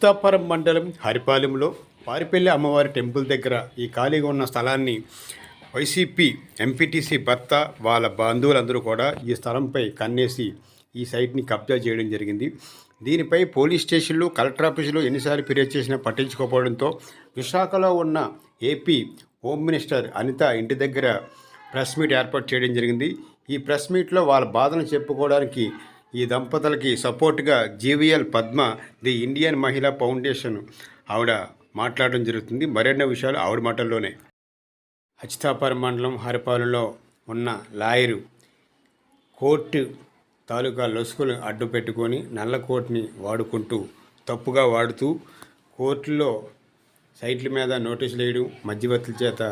అచితాపురం మండలం హరిపాలెంలో పారిపల్లి అమ్మవారి టెంపుల్ దగ్గర ఈ ఖాళీగా ఉన్న స్థలాన్ని వైసీపీ ఎంపీటీసీ భర్త వాళ్ళ బంధువులందరూ కూడా ఈ స్థలంపై కన్నేసి ఈ సైట్ని కబ్జా చేయడం జరిగింది. దీనిపై పోలీస్ స్టేషన్లు కలెక్టర్ ఆఫీసులు ఎన్నిసార్లు ఫిర్యాదు చేసినా పట్టించుకోకపోవడంతో విశాఖలో ఉన్న ఏపీ హోమ్ మినిస్టర్ అనిత ఇంటి దగ్గర ప్రెస్ మీట్ ఏర్పాటు చేయడం జరిగింది. ఈ ప్రెస్ మీట్లో వాళ్ళ బాధను చెప్పుకోవడానికి ఈ దంపతులకి సపోర్ట్గా GVL Padma the Indian Mahila foundation. ఆవిడ మాట్లాడడం జరుగుతుంది. మరెన్నో విషయాలు ఆవిడ మాటల్లోనే. అచితాపురం మండలం హరిపాలెంలో ఉన్న లాయరు కోర్టు తాలూకా లొసుకులు అడ్డు పెట్టుకొని నల్ల కోర్టుని వాడుకుంటూ తప్పుగా వాడుతూ కోర్టులో సైట్ల మీద నోటీసులు వేయడం మధ్యవర్తుల చేత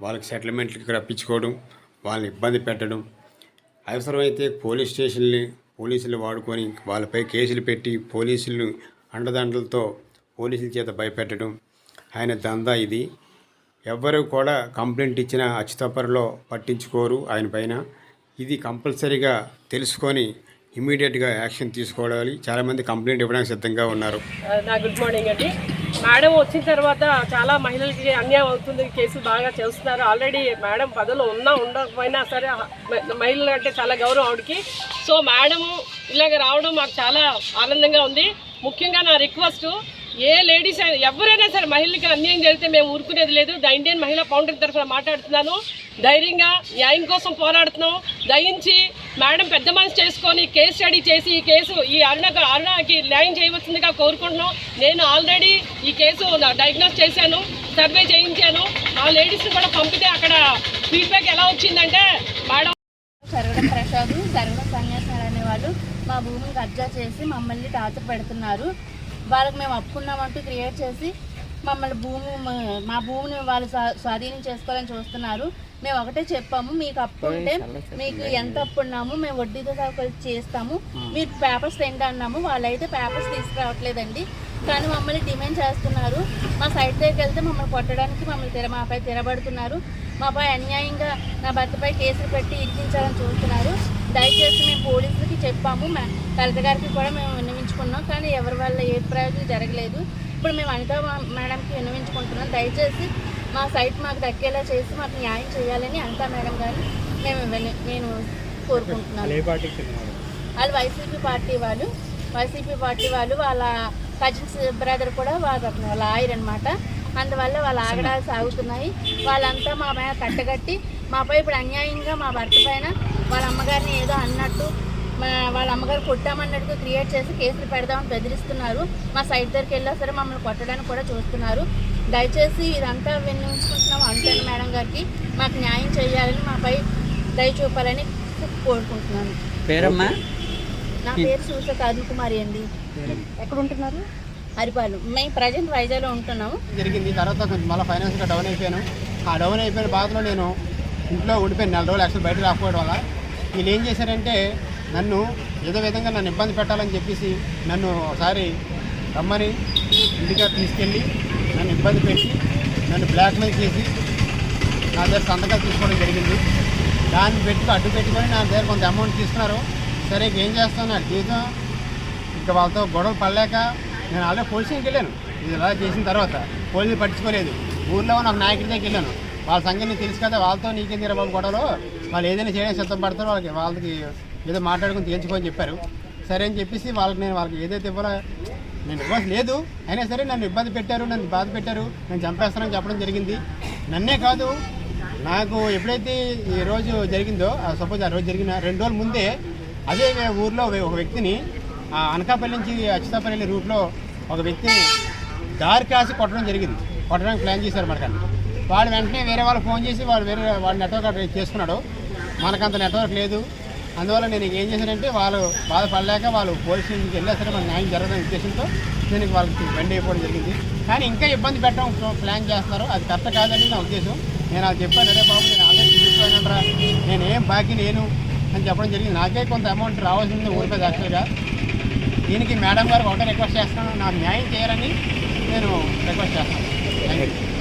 వాళ్ళకి సెటిల్మెంట్లకి రప్పించుకోవడం వాళ్ళని ఇబ్బంది పెట్టడం అవసరమైతే పోలీస్ స్టేషన్ని పోలీసులు వాడుకొని వాళ్ళపై కేసులు పెట్టి పోలీసులు అండదండలతో పోలీసుల చేత భయపెట్టడం. ఆయన దందా ఇది. ఎవ్వరు కూడా కంప్లైంట్ ఇచ్చిన అచ్యుతాపరలో పట్టించుకోరు ఆయన పైన. ఇది కంపల్సరీగా తెలుసుకొని ఇమీడియట్గా యాక్షన్ తీసుకోవాలి. చాలామంది కంప్లైంట్ ఇవ్వడానికి సిద్ధంగా ఉన్నారు. గుడ్ మార్నింగ్ అండి. మేడం వచ్చిన తర్వాత చాలా మహిళలకి అన్యాయం అవుతుంది కేసులు బాగా చేస్తున్నారు. ఆల్రెడీ మేడం పదవులు ఉన్నా ఉండకపోయినా సరే మహిళలు అంటే చాలా గౌరవం ఆవిడకి. సో మేడం ఇలాగ రావడం మాకు చాలా ఆనందంగా ఉంది. ముఖ్యంగా నా రిక్వెస్ట్ ఏ లేడీస్ అయినా ఎవరైనా సరే మహిళలకి అన్యాయం జరిగితే మేము ఊరుకునేది లేదు. ద ఇండియన్ మహిళా ఫౌండర్ తరఫున మాట్లాడుతున్నాను. ధైర్యంగా న్యాయం కోసం పోరాడుతున్నాం. దయించి మేడం పెద్ద మనసు చేసుకొని కేసు స్టడీ చేసి ఈ కేసు ఈ అరుణ అరుణకి న్యాయం చేయవలసిందిగా కోరుకుంటున్నాం. నేను ఆల్రెడీ ఈ కేసు డయాగ్నోస్ చేశాను సర్వే చేయించాను. ఆ లేడీస్ని కూడా పంపితే అక్కడ ఫీడ్బ్యాక్ ఎలా వచ్చిందంటే మేడం సరగడ ప్రసాద్ సరగడ సన్యాసాలు అనేవాళ్ళు మా భూమిని కబ్జా చేసి మమ్మల్ని టార్చర్ పెడుతున్నారు. వాళ్ళకి మేము అప్పుకున్నామంటూ క్రియేట్ చేసి మమ్మల్ని భూమి మా- భూమిని వాళ్ళు స్వా- స్వాధీనం చేసుకోవాలని చూస్తున్నారు. మేము ఒకటే చెప్పాము మీకు అప్పు ఉంటే మీకు ఎంత అప్పు ఉన్నాము మేము వడ్డీతో సహా కలిసి చేస్తాము మీరు పేపర్స్ తిండి అన్నాము వాళ్ళైతే పేపర్స్ తీసుకురావట్లేదండి. కానీ మమ్మల్ని డిమాండ్ చేస్తున్నారు. మా సైట్ దగ్గరికి వెళ్తే మమ్మల్ని కొట్టడానికి మమ్మల్ని తిర మాపై తిరబడుతున్నారు. మాపై అన్యాయంగా నా భర్తపై కేసులు పెట్టి ఇరికించాలని చూస్తున్నారు. దయచేసి మేము పోలీసులకి చెప్పాము మా కలెక్టర్ గారికి కూడా మేము విన్నవించుకున్నాం. కానీ ఎవరి వల్ల ఏ ప్రయోజనం జరగలేదు. ఇప్పుడు మేము అనిత మేడంకి విన్నవించుకుంటున్నాం. దయచేసి మా సైట్ మాకు దక్కేలా చేసి మాకు న్యాయం చేయాలని అనిత మేడం గారిని మేము నేను కోరుకుంటున్నాను వాళ్ళు? వైసీపీ పార్టీ వాళ్ళు. వైసీపీ పార్టీ వాళ్ళు వాళ్ళ కజిన్స్ బ్రదర్ కూడా వాళ్ళ లాయర్ అనమాట అందువల్ల వాళ్ళ ఆగడాలు సాగుతున్నాయి. వాళ్ళంతా మా మీద కట్టగట్టి మాపై ఇప్పుడు అన్యాయంగా మా భర్త పైన వాళ్ళ అమ్మగారిని ఏదో అన్నట్టు మా వాళ్ళ అమ్మగారు కొట్టామన్నట్టు క్రియేట్ చేసి కేసులు పెడదామని బెదిరిస్తున్నారు. మా సైట్ దగ్గరికి వెళ్ళా సరే మమ్మల్ని కొట్టడానికి కూడా చూస్తున్నారు. దయచేసి ఇదంతా విన్నవించుకుంటున్నాం అంటాను మేడం గారికి. మాకు న్యాయం చేయాలని మాపై దయ చూపాలని కోరుకుంటున్నాను. పేరమ్మా? నా పేరు సూస కాజు కుమారి అండి. ఎక్కడ ఉంటున్నారు హరిపాలు. మేము ప్రజెంట్ వైజాగ్లో ఉంటున్నాము. జరిగింది. తర్వాత కొంచెం మళ్ళీ ఫైనాన్స్గా డౌన్ అయిపోయాను. ఆ డౌన్ అయిపోయిన బాధలో నేను ఇంట్లో ఉండిపోయాను. నెల రోజులు యాక్చువల్ బయట రాకపోవడం వల్ల. వీళ్ళు ఏం చేశారంటే నన్ను ఏదో విధంగా నన్ను ఇబ్బంది పెట్టాలని చెప్పేసి నన్ను ఒకసారి రమ్మని ఇంటిగా తీసుకెళ్ళి నన్ను ఇబ్బంది పెట్టి నన్ను బ్లాక్మెయిల్ చేసి నా దగ్గర సంతకాలు తీసుకోవడం జరిగింది. దాన్ని పెట్టి అడ్డు పెట్టుకొని నా దగ్గర కొంత అమౌంట్ తీసుకున్నారు. సరే ఇక ఏం చేస్తాను అది జీవితం ఇంకా వాళ్ళతో గొడవలు పడలేక నేను ఆల్రెడీ పోలీస్ స్టేషన్కి వెళ్ళాను. ఇది ఇలా చేసిన తర్వాత పోలీసులు పట్టించుకోలేదు. ఊర్లో ఉన్న ఒక నాయకుడి దగ్గరికి వెళ్ళాను. వాళ్ళ సంగతి తెలుసు కదా వాళ్ళతో నీకేం తీరా బాబు గొడవలు? వాళ్ళు ఏదైనా చేయడానికి సిద్ధపడతారో వాళ్ళకి వాళ్ళకి ఏదో మాట్లాడుకుని తేల్చుకోని చెప్పారు. సరే అని చెప్పేసి వాళ్ళకి నేను వాళ్ళకి ఏదైతే ఇవ్వాలో నేను ఇవ్వాల్సి లేదు. అయినా సరే నన్ను ఇబ్బంది పెట్టారు నన్ను బాధ పెట్టారు నేను చంపేస్తానని చెప్పడం జరిగింది. నన్నే కాదు నాకు ఎప్పుడైతే ఈ రోజు జరిగిందో సపోజ్ ఆ రోజు జరిగిన రెండు రోజుల ముందే అదే ఊర్లో ఒక వ్యక్తిని అనకాపల్లి నుంచి అచ్యుతాపల్లి రూట్లో ఒక వ్యక్తిని దారి కాసి కొట్టడం జరిగింది. కొట్టడానికి ప్లాన్ చేశారు మనకని వాడు వెంటనే వేరే వాళ్ళు ఫోన్ చేసి వాడు వేరే వాడు నెట్వర్క్ అక్కడ చేసుకున్నాడు. మనకంత నెట్వర్క్ లేదు. అందువల్ల నేను ఏం చేశానంటే వాళ్ళు బాధపడలేక వాళ్ళు పోలీస్ స్టేషన్కి వెళ్ళా సరే మన న్యాయం జరగదనే ఉద్దేశంతో నేను వాళ్ళకి బండి అయిపోవడం జరిగింది. కానీ ఇంకా ఇబ్బంది పెట్టడం ప్లాన్ చేస్తున్నారు. అది కరెక్ట్ కాదని నా ఉద్దేశం. నేను అది చెప్పాను అదే బాబు నేను ఆల్రెడీ చూపిస్తానంటారా నేను ఏం బాకీ లేను అని చెప్పడం జరిగింది. నాకే కొంత అమౌంట్ రావాల్సింది ఊరిపై యాక్చువల్గా. దీనికి మేడం గారు ఒకటే రిక్వెస్ట్ చేస్తున్నాను. నాకు న్యాయం చేయాలని నేను రిక్వెస్ట్ చేస్తాను థ్యాంక్ యూ